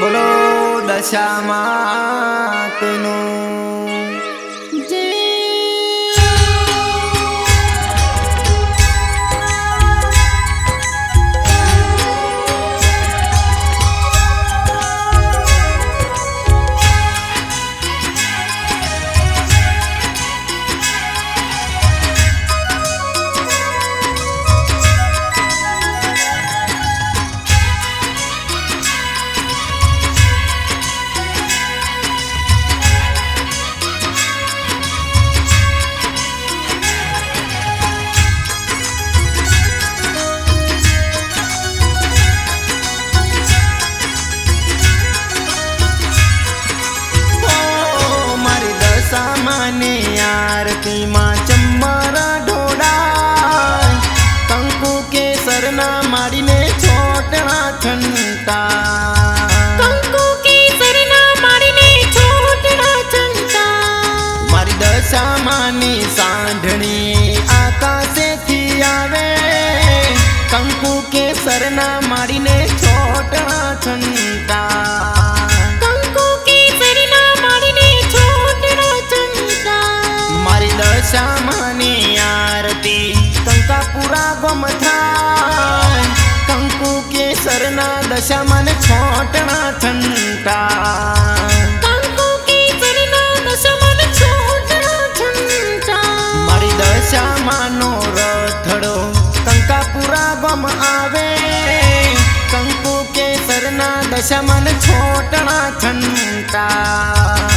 બોલો દશામાતનું. ઓ છંટા કંકુ કેસરના મારીને છોટણા ચંટા મારી દશામાની સાંઢણી આકાશેથી આવે. કંકુ કેસરના મારીને છોટણા છંટા કેસરના મને છોટણા ચંટા મારી દશામાનો રથડો કંકાપુરા ગમ આવે. કંકુ કેસરના દશામાન છોટણા છંટા.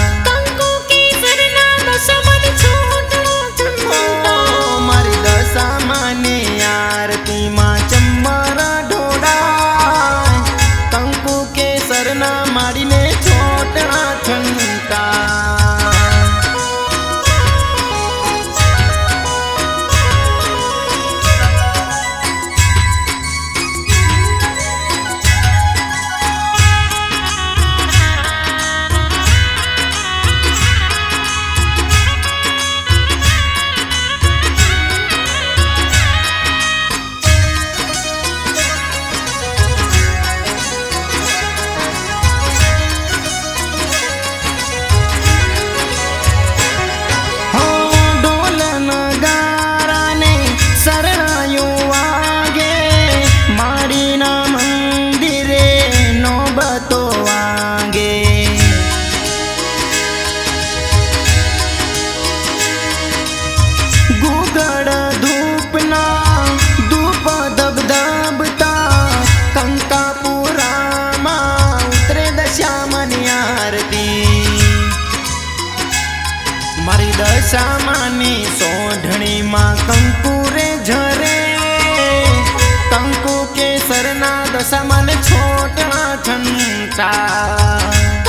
સોઢણીમાં કંકુરે ઝરે કંકુ કેસરના દશામાને છોટણા છંટા કંકુ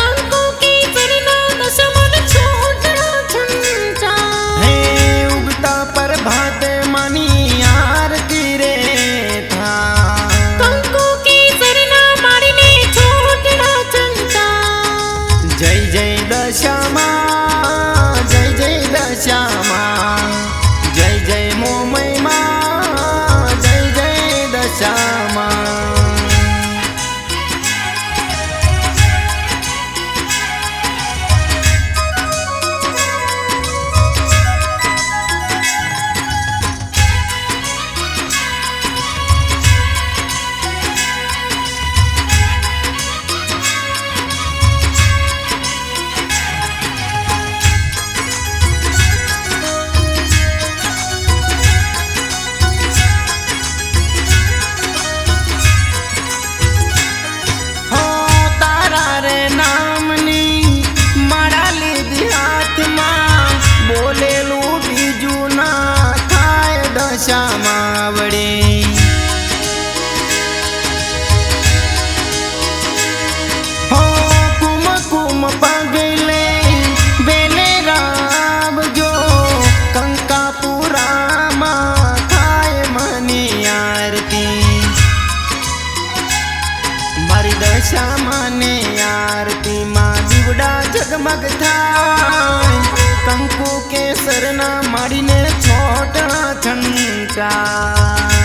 દશામાને આરતીમાં દીવડા જગમગ થાય કંકુ કેસરના માડીને છોટણા છંટા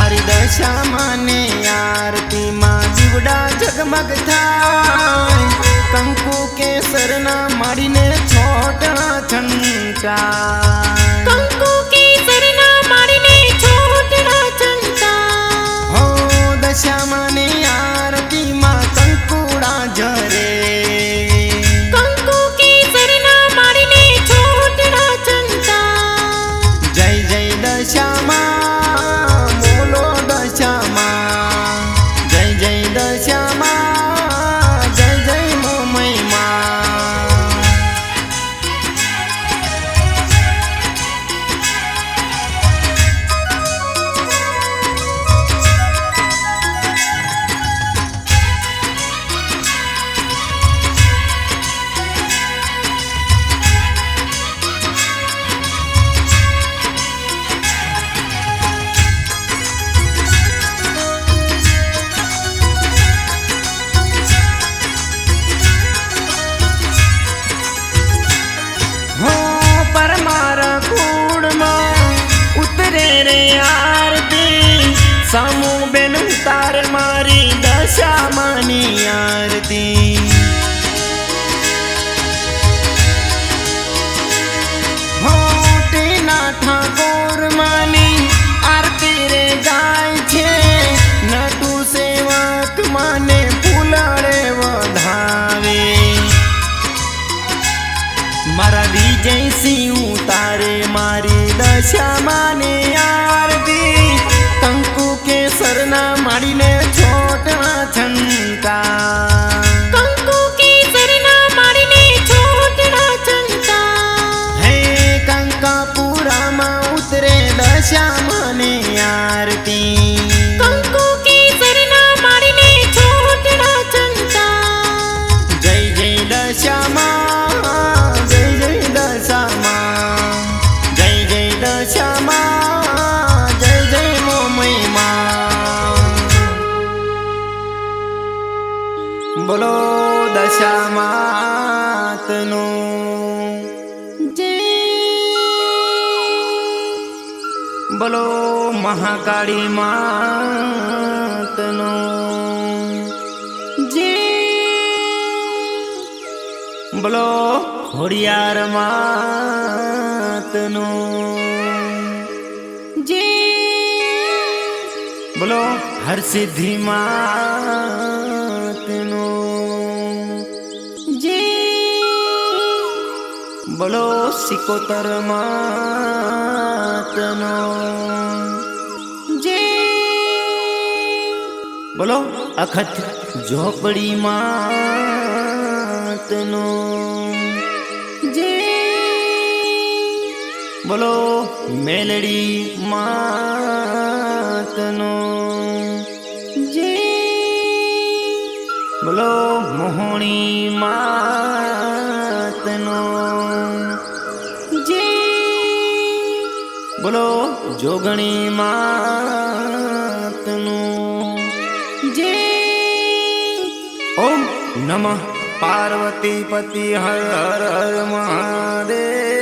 મારી દશામાં ને આરતીમાં જીવડા જગમગ થાય. કંકુ કેસરના માડીને છોટા છંટા કંકુ કેસરના સામુ બેન, તાર મારી ઠાકોર માની આરતી મારા વિજય સિંહ, તારે મારી દશા માને કંકુ કેસરના માડીને છોટવા છંટા. મહાકાળી માતનો જય બોલો ખોડિયાર માતનો જય બોલો હરસિદ્ધિ માતનો જય બોલો સિકોતર માતનો બોલો અખત ઝોપડી માતનો. જે બોલો મેલડી માતનો. જે બોલો મોહણી માતનો. જે બોલો જોગણી માતનો. નમઃ. પાર્વતી પતિ હર હર હર મહાદેવ.